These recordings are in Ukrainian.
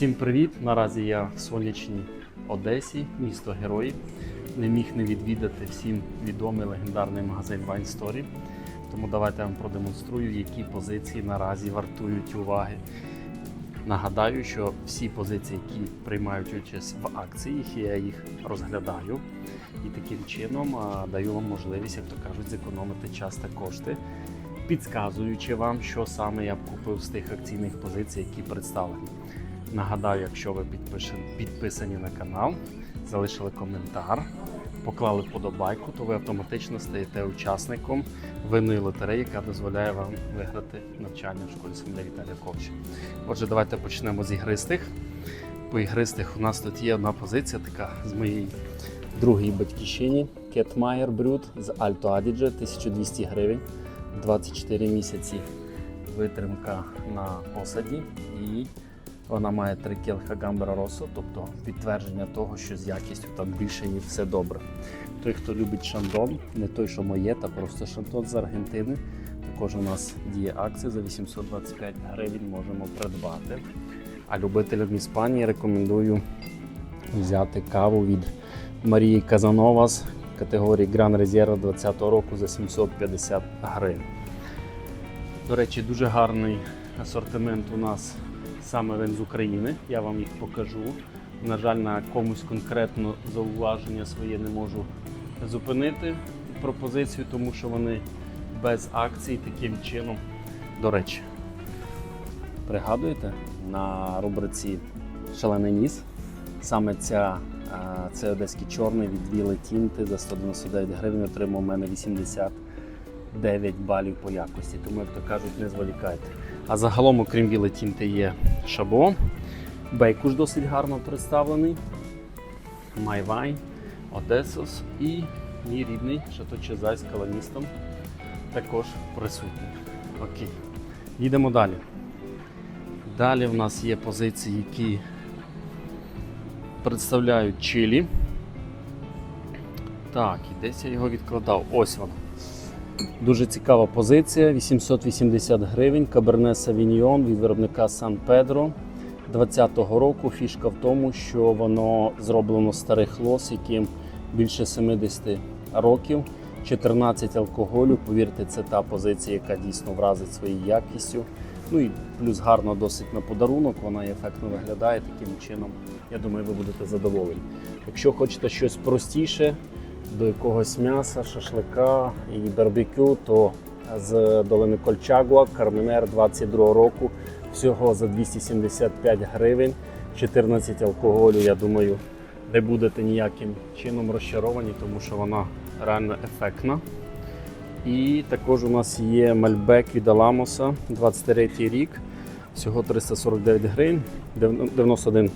Всім привіт! Наразі я в сонячній Одесі, місто Героїв. Не міг не відвідати всім відомий легендарний магазин Wine Story. Тому давайте я вам продемонструю, які позиції наразі вартують уваги. Нагадаю, що всі позиції, які приймають участь в акції, я їх розглядаю і таким чином даю вам можливість, як то кажуть, зекономити час та кошти, підказуючи вам, що саме я б купив з тих акційних позицій, які представлені. Нагадаю, якщо ви підписані на канал, залишили коментар, поклали вподобайку, то ви автоматично стаєте учасником винної лотереї, яка дозволяє вам виграти навчання в школі Семля Віталія Ковча. Отже, давайте почнемо з ігристих. По ігристих у нас тут є одна позиція, така з моєї другої батьківщині. Кетмайер Брюд з Alto Adige, 1200 гривень, 24 місяці витримка на посаді і вона має три келха Гамбера Росо, тобто підтвердження того, що з якістю там більше і все добре. Той, хто любить шандон, не той, що моє, та просто шандон з Аргентини. Також у нас діє акція за 825 гривень можемо придбати. А любителям Іспанії рекомендую взяти каву від Марії Казановас категорії Гран Резерва 2020 року за 750 гривень. До речі, дуже гарний асортимент у нас саме він з України. Я вам їх покажу. На жаль, на комусь конкретно зауваження своє не можу зупинити пропозицію, тому що вони без акцій таким чином. До речі, пригадуєте на рубриці Шалений ніс? Саме ця, а, цей одеський чорний від Віли Тінти за 199 гривень отримав у мене 89 балів по якості. Тому, як то кажуть, не зволікайте. А загалом, окрім Віли Тінти, є Шабо. Бейкуш досить гарно представлений. Майвайн, Одесос і мій рідний Шато Чезай з каланістом також присутній. Окей. Їдемо далі. Далі в нас є позиції, які представляють чилі. Так, і десь я його відкладав. Ось вона. Дуже цікава позиція. 880 гривень. Каберне Савіньйон від виробника Сан Педро 20-го року. Фішка в тому, що воно зроблено з старих лос, яким більше 70 років. 14 алкоголю. Повірте, це та позиція, яка дійсно вразить своєю якістю. Ну і плюс гарно досить на подарунок, вона ефектно виглядає таким чином. Я думаю, ви будете задоволені. Якщо хочете щось простіше, до якогось м'яса, шашлика і барбекю, то з долини Кольчагуа, Карменер 22 року, всього за 275 гривень, 14 алкоголю, я думаю, не будете ніяким чином розчаровані, тому що вона реально ефектна. І також у нас є Мальбек від Аламоса, 23 рік, всього 349 гривень, 91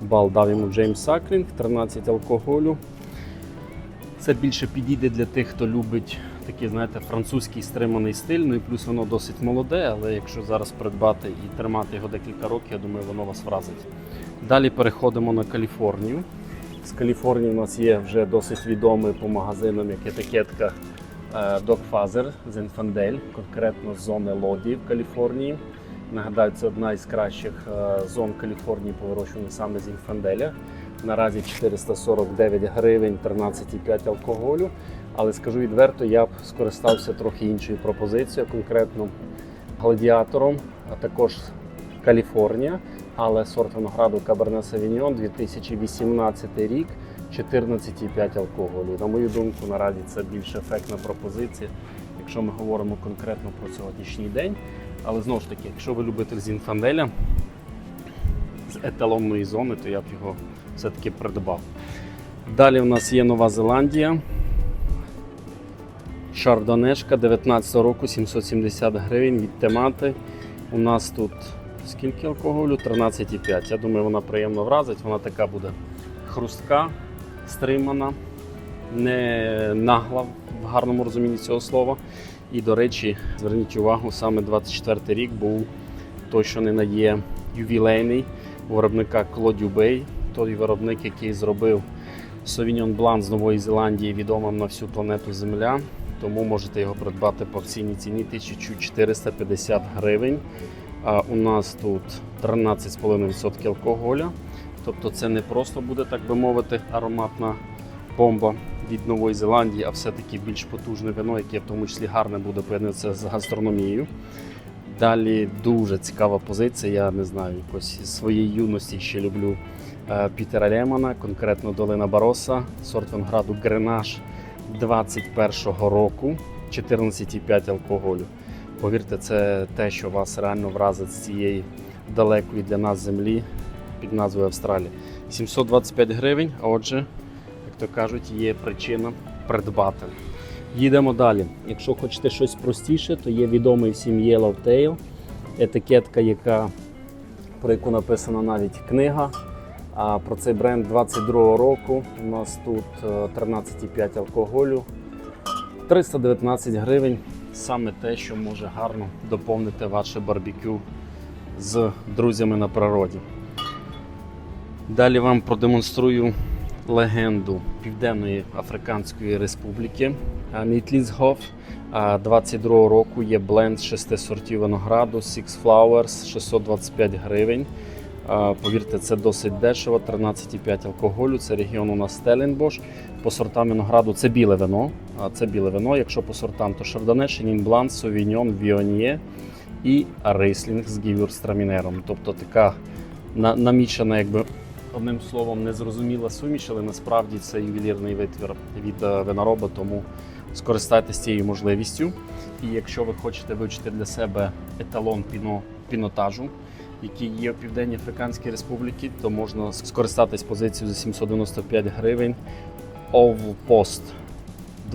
бал дав йому Джеймс Сакрінг, 13 алкоголю. Це більше підійде для тих, хто любить такий, знаєте, французький стриманий стиль. Ну і плюс воно досить молоде, але якщо зараз придбати і тримати його декілька років, я думаю, воно вас вразить. Далі переходимо на Каліфорнію. З Каліфорнії у нас є вже досить відомий по магазинам, як етикетка е, Dog з Infandel, конкретно з зони Лоді в Каліфорнії. Нагадаю, це одна із кращих е, зон Каліфорнії по вирощуванню саме з інфанделя. Наразі 449 гривень, 13,5 алкоголю. Але скажу відверто, я б скористався трохи іншою пропозицією, конкретно гладіатором, а також Каліфорнія, але сорт винограду Cabernet Sauvignon 2018 рік, 14,5 алкоголю. На мою думку, наразі це більш ефектна пропозиція, якщо ми говоримо конкретно про сьогоднішній день. Але знову ж таки, якщо ви любитель Зінфанделя з еталонної зони, то я б його все-таки придбав. Далі в нас є Нова Зеландія. Шардонешка 19 року 770 гривень від темати. У нас тут скільки алкоголю? 13,5. Я думаю, вона приємно вразить. Вона така буде хрустка, стримана, не нагла в гарному розумінні цього слова. І, до речі, зверніть увагу, саме 24 рік був той, що не є ювілейний у виробника Клодю Бей, той виробник, який зробив Sauvignon Blanc з Нової Зеландії, відомим на всю планету Земля. Тому можете його придбати по акційній ціні 1450 гривень. А у нас тут 13,5% алкоголя. Тобто це не просто буде, так би мовити, ароматна бомба від Нової Зеландії, а все-таки більш потужне вино, яке в тому числі гарне буде поєднатися з гастрономією. Далі дуже цікава позиція. Я не знаю, якось зі своєї юності ще люблю е, Пітера Лемана, конкретно Долина Бароса, сорт винограду Гренаж 21-го року, 14,5 алкоголю. Повірте, це те, що вас реально вразить з цієї далекої для нас землі під назвою Австралія. 725 гривень, а отже, як то кажуть, є причина придбати. Їдемо далі. Якщо хочете щось простіше, то є відомий всім Yellow Tail, етикетка, яка, про яку написана навіть книга. А про цей бренд 22-го року. У нас тут е, 13,5 алкоголю, 319 гривень. Саме те, що може гарно доповнити ваше барбекю з друзями на природі. Далі вам продемонструю легенду Південної Африканської Республіки. Нітлізгоф 22 року є бленд 6 сортів винограду Six Flowers 625 гривень. Повірте, це досить дешево, 13,5 алкоголю. Це регіон у нас Стеленбош. По сортам винограду це біле вино. Це біле вино. Якщо по сортам, то Шардоне, Блан, Совіньон, Віоньє і Рейслінг з Гівюрстрамінером. Тобто така на- намічена, якби одним словом, незрозуміла суміш, але насправді це ювелірний витвір від е, винороба, тому скористайтеся цією можливістю. І якщо ви хочете вивчити для себе еталон піно, пінотажу, який є в Південній Африканській Республіці, то можна скористатись позицією за 795 гривень. Овпост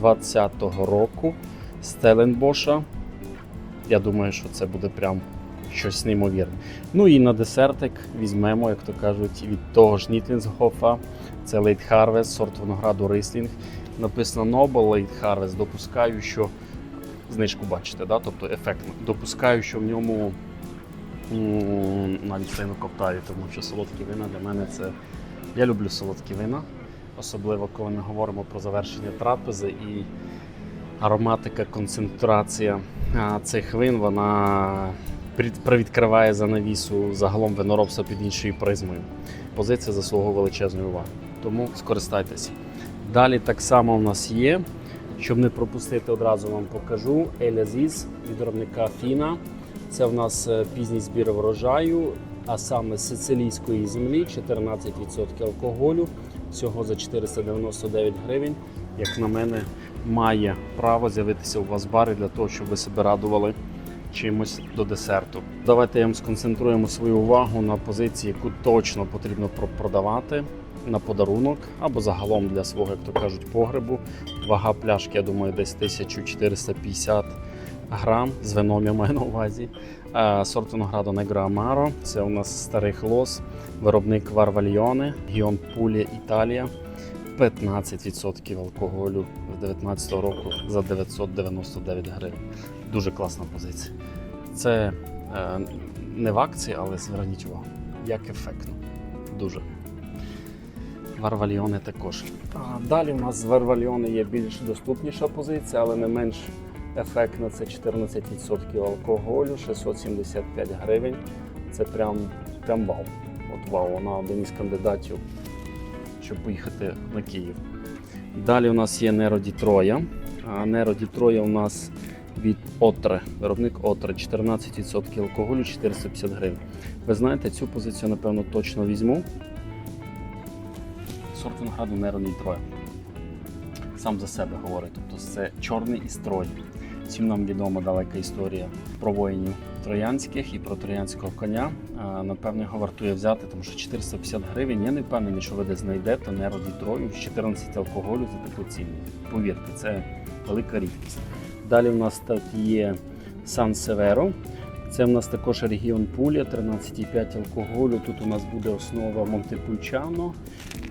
20-го року Стеленбоша. Я думаю, що це буде прям щось неймовірне. Ну і на десертик візьмемо, як то кажуть, від того ж Нітлінсгофа. Це Late Harvest, сорт винограду Рислінг. Написано Noble Late Harvest. Допускаю, що знижку бачите, да? тобто ефектно. Допускаю, що в ньому навіть сильно коптаю, тому що солодкі вина для мене це. Я люблю солодкі вина, особливо коли ми говоримо про завершення трапези і ароматика, концентрація цих вин, вона привідкриває занавісу загалом виноробства під іншою призмою. Позиція заслуговує величезної уваги. Тому скористайтеся. Далі так само в нас є. Щоб не пропустити, одразу вам покажу Елязіз від виробника Фіна. Це в нас е, пізній збір врожаю, а саме з сицилійської землі 14% алкоголю. Всього за 499 гривень. Як на мене, має право з'явитися у вас в барі для того, щоб ви себе радували чимось до десерту. Давайте ми сконцентруємо свою увагу на позиції, яку точно потрібно продавати на подарунок або загалом для свого, як то кажуть, погребу. Вага пляшки, я думаю, десь 1450 грам з вином я маю на увазі. Е, Сорт винограду Negro Amaro. Це у нас старий хлос, виробник Варвальйоне, Гіон Пулі Італія. 15% алкоголю з 19 року за 999 гривень. Дуже класна позиція. Це е, не в акції, але зверніть увагу, як ефектно. Дуже. Варвальйони також. Далі у нас Варвальйони є більш доступніша позиція, але не менш ефектна. Це 14% алкоголю, 675 гривень. Це прям, прям вау. От вау, вона один із кандидатів, щоб поїхати на Київ. Далі у нас є Неро Дітроя. Неро Дітроя у нас від Отре, виробник Отре, 14% алкоголю, 450 гривень. Ви знаєте, цю позицію, напевно, точно візьму. Сорт винограду Неро Дітроя. Сам за себе говорить. Тобто це чорний і строй. Всім нам відома далека історія про воїнів троянських і про троянського коня. Напевно, його вартує взяти, тому що 450 гривень. Я не впевнений, що ви десь знайдете Неро Дітрою з 14 алкоголю за таку ціну. Повірте, це велика рідкість. Далі у нас тут є Сан Северо. Це в нас також регіон Пуля, 13,5 алкоголю. Тут у нас буде основа Монтепульчано,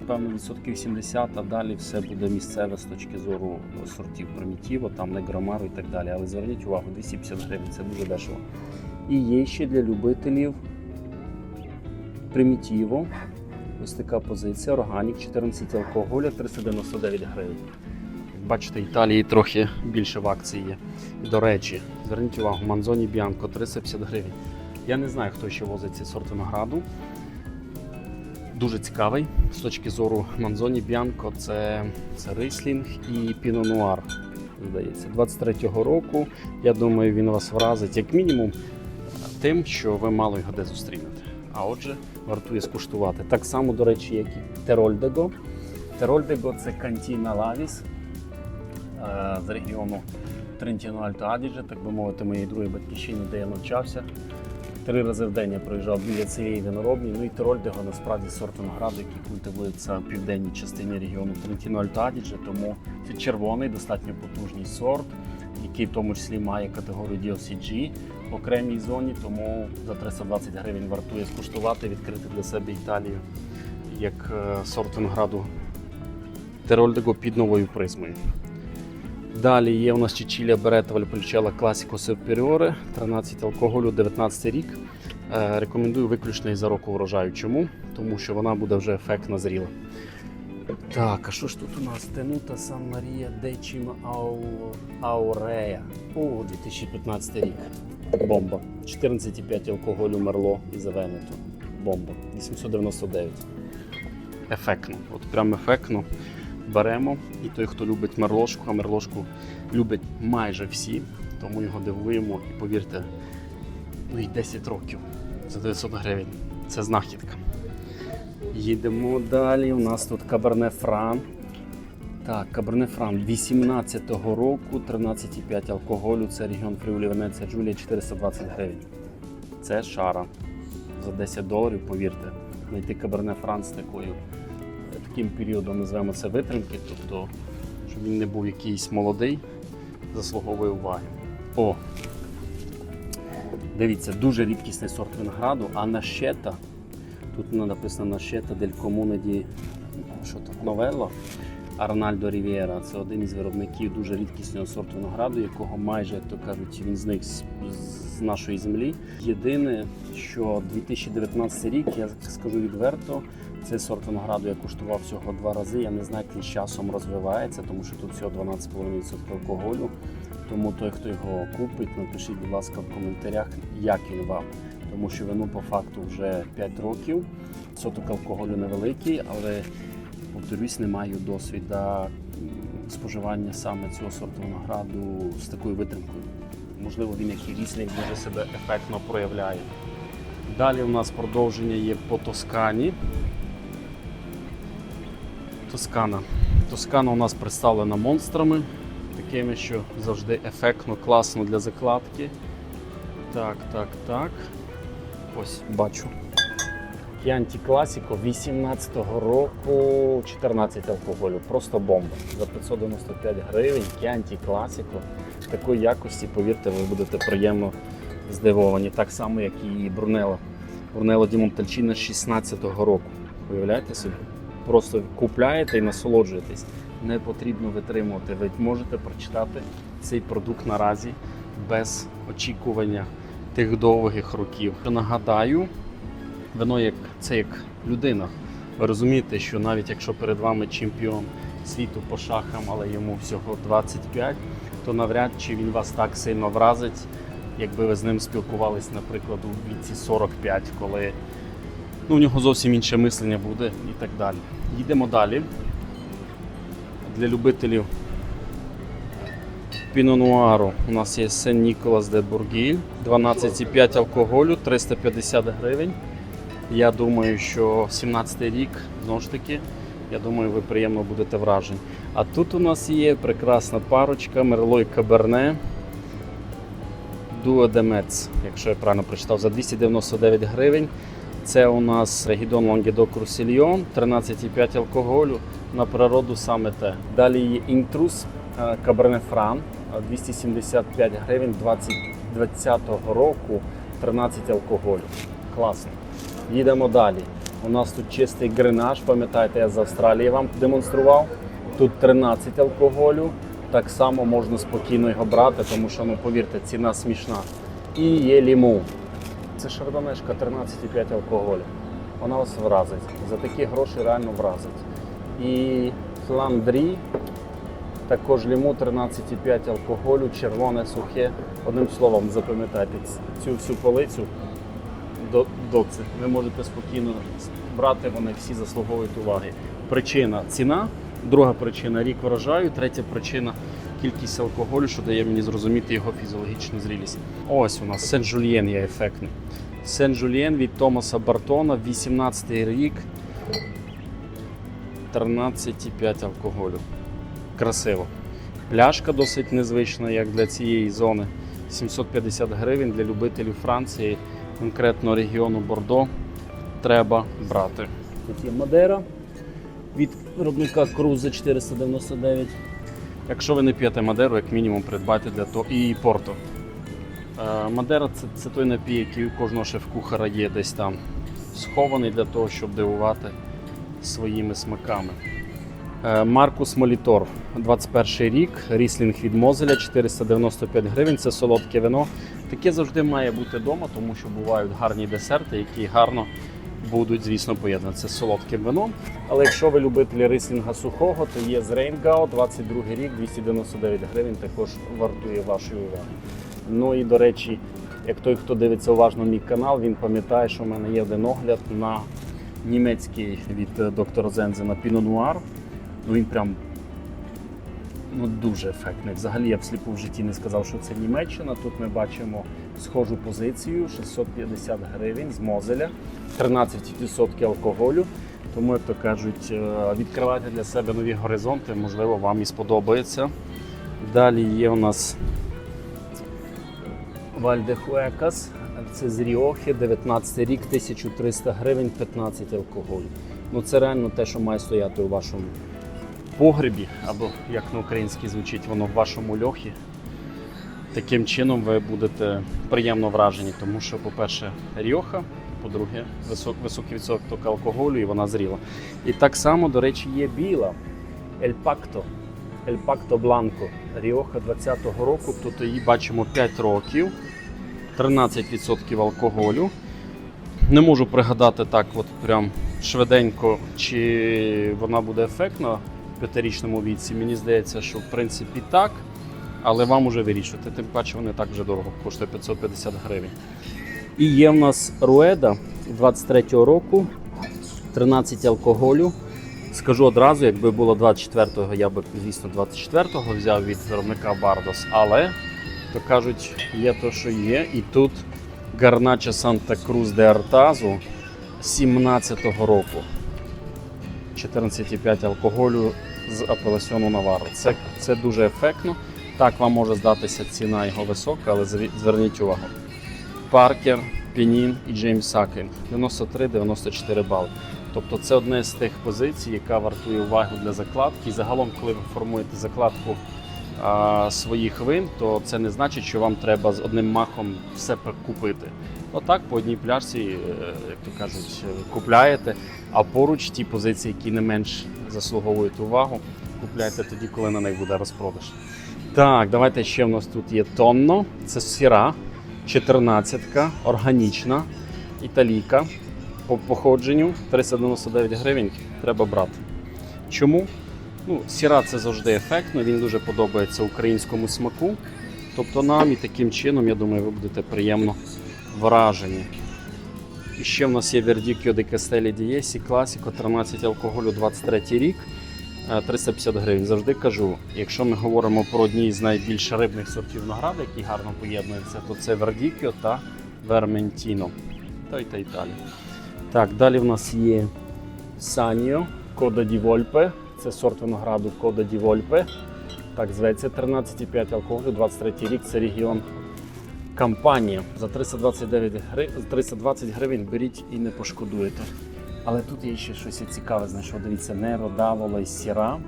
певно, відсотків 70, а далі все буде місцеве з точки зору сортів примітіво, там негромару і так далі. Але зверніть увагу, 250 гривень це дуже дешево. І є ще для любителів примітіво. Ось така позиція. Органік, 14 алкоголя, 399 гривень. Бачите, Італії трохи більше в акції є. До речі, зверніть увагу, Манзоні Біанко 350 гривень. Я не знаю, хто ще возить цей сорт винограду. Дуже цікавий з точки зору Манзоні Б'янко, це, це рислінг і Піно Нуар. Здається, 23-го року. Я думаю, він вас вразить як мінімум тим, що ви мало його де зустрінете. А отже, вартує скуштувати. Так само, до речі, як і Терольдего. Терольдего це Кантіна Лавіс з регіону Трентіно Альто Адідже, так би мовити, моєї другої батьківщини, де я навчався. Три рази в день я проїжджав біля цієї виноробні. Ну і Терольдего насправді сорт винограду, який культивується в південній частині регіону Трентіно Альто Адідже, тому це червоний, достатньо потужний сорт, який в тому числі має категорію DOCG в окремій зоні, тому за 320 гривень вартує скуштувати, відкрити для себе Італію як е, сорт винограду Терольдего під новою призмою. Далі є у нас Чичілія Берета Вальпольчела Класіко Суперіоре, 13 алкоголю, 19 рік. Е, Рекомендую виключно із-за року врожаю. Чому? Тому що вона буде вже ефектно зріла. Так, а що ж тут у нас? Тенута Сан Марія Дечіма Ау... Аурея. О, 2015 рік. Бомба. 14,5 алкоголю Мерло і Завенету. Бомба. 899. Ефектно. От прям ефектно беремо. І той, хто любить мерлошку, а мерлошку люблять майже всі, тому його дивуємо. І повірте, ну і 10 років за 900 гривень. Це знахідка. Їдемо далі. У нас тут Каберне Фран. Так, Каберне Фран 18-го року, 13,5 алкоголю. Це регіон Фріулі Венеція Джулія 420 гривень. Це шара. За 10 доларів, повірте, знайти Каберне Фран з такою таким періодом називаємо це витримки, тобто, щоб він не був якийсь молодий, заслуговує уваги. О! Дивіться, дуже рідкісний сорт винограду, а нащета, тут написано нащета дель комуне ді новелла Арнальдо Рівієра. Це один із виробників дуже рідкісного сорту винограду, якого майже, то кажуть, він зник з, з нашої землі. Єдине, що 2019 рік, я скажу відверто, цей сорт винограду я куштував всього два рази. Я не знаю, як він з часом розвивається, тому що тут всього 12,5% алкоголю. Тому той, хто його купить, напишіть, будь ласка, в коментарях, як він вам. Тому що вину по факту вже 5 років. Соток алкоголю невеликий, але повторюсь, не маю досвіду споживання саме цього сорту винограду з такою витримкою. Можливо, він як і ріслінг дуже себе ефектно проявляє. Далі у нас продовження є по Тоскані. Тоскана. Тоскана у нас представлена монстрами, такими, що завжди ефектно, класно для закладки. Так, так, так. Ось бачу. Chianti Classico 18-го року 14 алкоголю. Просто бомба. За 595 гривень Chianti Classico такої якості, повірте, ви будете приємно здивовані. Так само, як і Брунело. Брунело Ді Монтальчино 16-го року. Уявляєте собі? Просто купляєте і насолоджуєтесь. Не потрібно витримувати. Ви можете прочитати цей продукт наразі без очікування тих довгих років. Нагадаю, вино як це як людина. Ви розумієте, що навіть якщо перед вами чемпіон світу по шахам, але йому всього 25, то навряд чи він вас так сильно вразить, якби ви з ним спілкувались, наприклад, у віці 45, коли ну, у нього зовсім інше мислення буде і так далі. Їдемо далі. Для любителів Пінонуару у нас є Сен Ніколас де Бургіль, 12,5 алкоголю, 350 гривень. Я думаю, що 17 рік, знову ж таки, я думаю, ви приємно будете вражені. А тут у нас є прекрасна парочка Мерло і Каберне. Дуо Демец, якщо я правильно прочитав, за 299 гривень. Це у нас Регідон Лангедок Русільйон, 13,5 алкоголю. На природу саме те. Далі є Інтрус Каберне Фран, е, 275 гривень 20, 20 року, 13 алкоголю. Класно. Їдемо далі. У нас тут чистий гренаж, пам'ятаєте, я з Австралії вам демонстрував. Тут 13 алкоголю. Так само можна спокійно його брати, тому що, ну повірте, ціна смішна. І є ліму. Це шардонешка 13,5 алкоголю. Вона вас вразить. За такі гроші реально вразить. І фландрі, також ліму 13,5 алкоголю, червоне, сухе. Одним словом, запам'ятайте цю всю полицю до, доци. Ви можете спокійно брати, вони всі заслуговують уваги. Причина ціна, друга причина рік врожаю, третя причина кількість алкоголю, що дає мені зрозуміти його фізіологічну зрілість. Ось у нас Сен-Жульєн є ефектний. Сен-Жульєн від Томаса Бартона, 18 й рік, 13,5 алкоголю. Красиво. Пляшка досить незвична, як для цієї зони. 750 гривень для любителів Франції, конкретно регіону Бордо. Треба брати. Тут є Мадера від виробника Крузи 499. Якщо ви не п'єте Мадеру, як мінімум придбайте для того і Порто. Е, Мадера це, це той напій, який у кожного шеф-кухара є десь там схований для того, щоб дивувати своїми смаками. Е, Маркус Молітор, 21 рік, ріслінг від Мозеля, 495 гривень. Це солодке вино. Таке завжди має бути вдома, тому що бувають гарні десерти, які гарно будуть, звісно, поєднані. Це з солодким вином. Але якщо ви любителі рислінга сухого, то є з Рейнгау, 22 рік, 299 гривень, також вартує вашої уваги. Ну і до речі, як той, хто дивиться уважно мій канал, він пам'ятає, що в мене є один огляд на німецький від е, доктора Зензена Noir. Ну він прям ну, дуже ефектний. Взагалі я всліпу в житті не сказав, що це Німеччина. Тут ми бачимо схожу позицію 650 гривень з Мозеля, 13% алкоголю. Тому, як то кажуть, е, відкривайте для себе нові горизонти, можливо, вам і сподобається. Далі є у нас Вальдехуекас, це з Ріохи, 19 рік, 1300 гривень, 15 алкоголю. Ну це реально те, що має стояти у вашому погребі, або як на українській звучить, воно в вашому льохі. Таким чином ви будете приємно вражені, тому що, по-перше, ріоха, по-друге, висок, високий відсоток алкоголю і вона зріла. І так само, до речі, є біла Ель Пакто. Ель Пакто Бланко. Ріоха 20-го року. Тут її бачимо 5 років, 13% алкоголю. Не можу пригадати так, от прям швиденько, чи вона буде ефектна в п'ятирічному віці. Мені здається, що в принципі так, але вам уже вирішувати. Тим паче вони так вже дорого коштує 550 гривень. І є в нас Руеда 23-го року, 13 алкоголю. Скажу одразу, якби було 24-го, я би, звісно, 24-го взяв від виробника Бардос, але, то кажуть, є то, що є. І тут Гарнача Санта Крус де Артазу 17-го року. 14,5 алкоголю з апелясьону Наварро. Це, це дуже ефектно. Так, вам може здатися ціна його висока, але зверніть увагу. Паркер, Пінін і Джеймс Сакін 93-94 бали. Тобто це одне з тих позицій, яка вартує уваги для закладки. І загалом, коли ви формуєте закладку а, своїх вин, то це не значить, що вам треба з одним махом все купити. Отак по одній пляшці, е, як то кажуть, купляєте, а поруч ті позиції, які не менш заслуговують увагу, купляйте тоді, коли на них буде розпродаж. Так, давайте ще в нас тут є тонно. Це сіра, 14-ка, органічна, італійка. По походженню 399 гривень треба брати. Чому? Ну, сіра це завжди ефектно, він дуже подобається українському смаку. Тобто нам і таким чином, я думаю, ви будете приємно вражені. І ще в нас є di Castelli di Jesi, класіко, 13 алкоголю, 23 рік, 350 гривень. Завжди кажу, якщо ми говоримо про одні з найбільш рибних сортів винограду, які гарно поєднуються, то це Verdicchio та Vermentino. Та й та й далі. Так, далі в нас є Саніо, Кода ді Вольпе. Це сорт винограду Кода ді. Так зветься 13,5 алкоголю, 23 рік. Це регіон Кампанія. За 329 гривень, 320 гривень беріть і не пошкодуєте. Але тут є ще щось цікаве, знайшов. Дивіться, Неро, Давола і Сіра.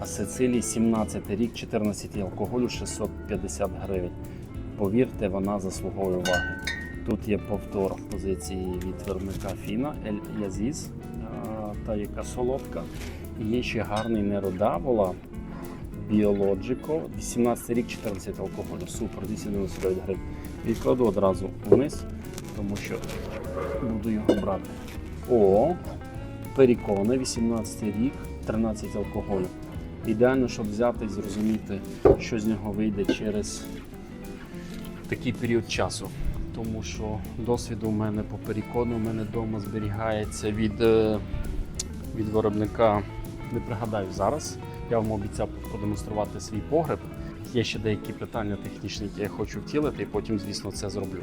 А Сицилії 17 рік, 14 алкоголю, 650 гривень. Повірте, вона заслуговує уваги. Тут є повтор позиції від виробника Фіна, Ель Язіз, а, та яка солодка. І є ще гарний Неродавола Біологіко, 18 рік, 14 алкоголю. Супер, 299 гривень. Відкладу одразу вниз, тому що буду його брати. О, Періконе, 18 рік, 13 алкоголю. Ідеально, щоб взяти і зрозуміти, що з нього вийде через такий період часу. тому що досвіду у мене по перекону у мене вдома зберігається від, е, від виробника. Не пригадаю зараз. Я вам обіцяв продемонструвати свій погреб. Є ще деякі питання технічні, які я хочу втілити, і потім, звісно, це зроблю.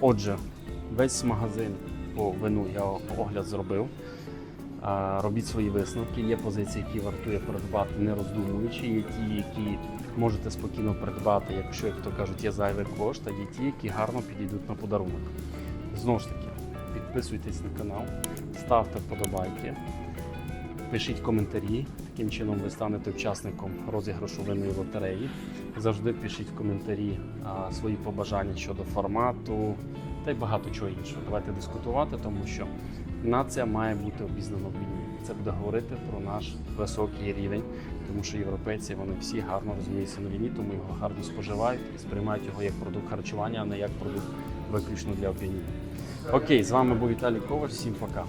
Отже, весь магазин по вину я огляд зробив. Робіть свої висновки. Є позиції, які вартує придбати, не роздумуючи. Є ті, які можете спокійно придбати, якщо, як то кажуть, є зайвий кошт, а є ті, які гарно підійдуть на подарунок. Знову ж таки, підписуйтесь на канал, ставте вподобайки, пишіть коментарі. Таким чином ви станете учасником розіграшу винної лотереї. Завжди пишіть в коментарі свої побажання щодо формату та й багато чого іншого. Давайте дискутувати, тому що нація має бути обізнана в війні. Це буде говорити про наш високий рівень, тому що європейці вони всі гарно розуміються на війні, тому його гарно споживають і сприймають його як продукт харчування, а не як продукт виключно для опінії. Окей, з вами був Віталій Ковач. Всім пока.